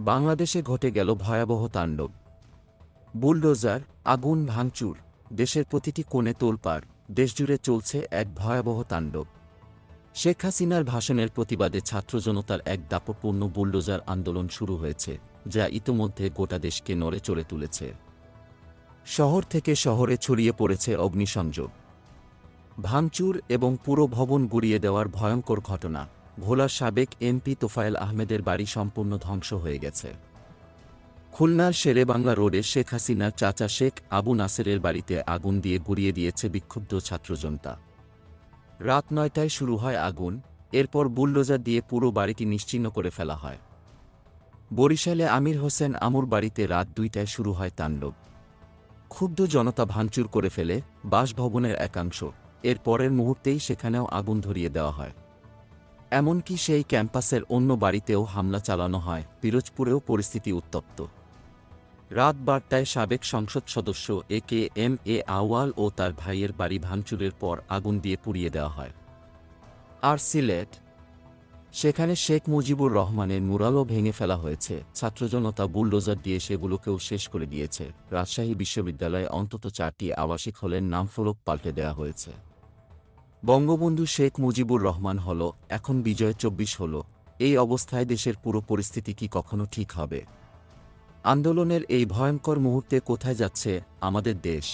বাংলাদেশে ঘটে গেল ভয়াবহ তাণ্ডব। বুলডোজার, আগুন ভাঙচুর, দেশের প্রতিটি কোণে তোলপাড়, দেশজুড়ে চলছে এক ভয়াবহ তাণ্ডব। শেখ হাসিনার ভাষণের প্রতিবাদে ছাত্র জনতার এক দাপপূর্ণ বুলডোজার আন্দোলন শুরু হয়েছে, যা ইতোমধ্যে গোটা দেশকে নড়ে চড়ে তুলেছে। শহর থেকে শহরে ছড়িয়ে পড়েছে অগ্নিসংযোগ। ভাঙচুর এবং পুরো ভবন গুড়িয়ে দেওয়ার ভয়ঙ্কর ঘটনা। ভোলার সাবেক এমপি তোফায়েল আহমেদের বাড়ি সম্পূর্ণ ধ্বংস হয়ে গেছে। খুলনার শেরেবাংলা রোডে শেখ হাসিনার চাচা শেখ আবু নাসেরের বাড়িতে আগুন দিয়ে গুড়িয়ে দিয়েছে বিক্ষুব্ধ ছাত্রজনতা রাত নয়টায় শুরু হয় আগুন, এরপর বুলডোজার দিয়ে পুরো বাড়িটি নিশ্চিহ্ন করে ফেলা হয়। বরিশালে আমির হোসেন আমুর বাড়িতে রাত দুইটায় শুরু হয় তাণ্ডব। ক্ষুব্ধ জনতা ভাঙচুর করে ফেলে বাসভবনের একাংশ, এর পরের মুহূর্তেই সেখানেও আগুন ধরিয়ে দেওয়া হয়। এমনকি সেই ক্যাম্পাসের অন্য বাড়িতেও হামলা চালানো হয়। পিরোজপুরেও পরিস্থিতি উত্তপ্ত। রাত বারটায় সাবেক সংসদ সদস্য এ কে এম এ আওয়াল ও তার ভাইয়ের বাড়ি ভাঙচুরের পর আগুন দিয়ে পুড়িয়ে দেওয়া হয়। আর সিলেট, সেখানে শেখ মুজিবুর রহমানের মুরালও ভেঙে ফেলা হয়েছে। ছাত্রজনতা বুলডোজার দিয়ে সেগুলোকেও শেষ করে দিয়েছে। রাজশাহী বিশ্ববিদ্যালয়ে অন্তত চারটি আবাসিক হলের নামফলক পাল্টে দেওয়া হয়েছে। বঙ্গবন্ধু শেখ মুজিবুর রহমান হল, এখন বিজয় চব্বিশ হল, এই অবস্থায় দেশের পুরো পরিস্থিতি কি কখনো ঠিক হবে? আন্দোলনের এই ভয়ঙ্কর মুহূর্তে কোথায় যাচ্ছে আমাদের দেশ?